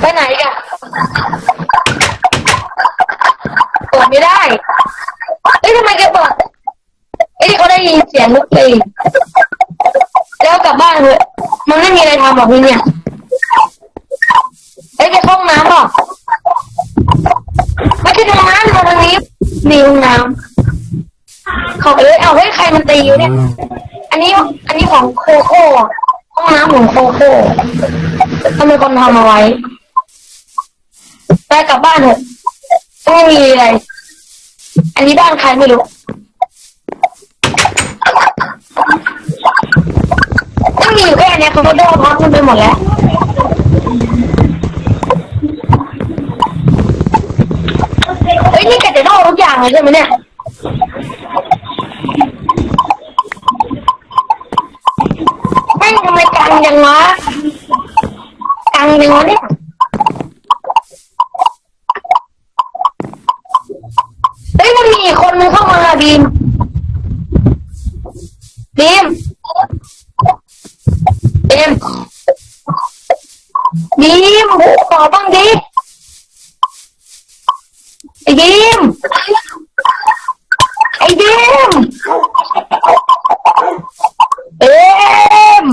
ไปไหนกันเปิดไม่ได้ เอ้ยทำไมแกเปิดเอ้ยเขาได้ยินเสียงลูกตีแล้วกลับบ้านเถอะมันไม่มีอะไรทำหรอกที่เนี่ย เอ้ยไปเข้าห้องน้ำเปล่ะไม่ใช่ห้องน้ำมาทางนี้มีห้องน้ำขาเอ้ยเอาเฮ้ยใครมันตีอยู่เนี่ย อันนี้อันนี้ของโคโค่อะ ห้องน้ำของโคโค่ทำไมคนทำเอาไว้ไปกลับบ้านเถอะไม่มีอะไร อันนี้บ้านใครไม่รู้ ถ้ามีอยู่แค่เนี้ยเขาก็โดนพักมันไปหมดแล้วเฮ้ยนี่แกจะโดนทุกอย่างเลยใช่ไหมเนี่ย ยังวะกังยังวะเนี่ยเฮ้ยมันมีอีกคนนึงเข้ามาบีมบีมบีมบีมขอบ้างดิไอ้บีมไอ้บีมเอ็ม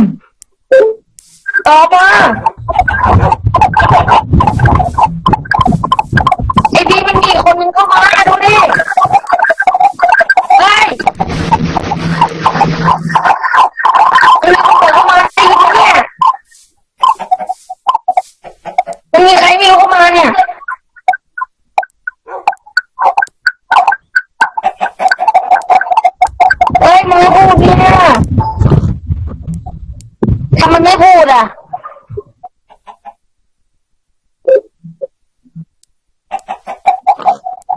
ตอบมาไอ้บีมมันมีอีกคนนึงเข้ามาดูดิเฮ้ย มันมีคนเปิดเข้ามาตีเขาเนี่ยมันมีใครไม่รู้ เนี่ยเฮ้ยมึงไม่พูดเนี่ยทำไมไม่พูดอะ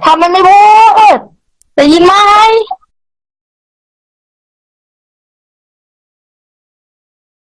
ทำไมไม่พูดแต่ยินมา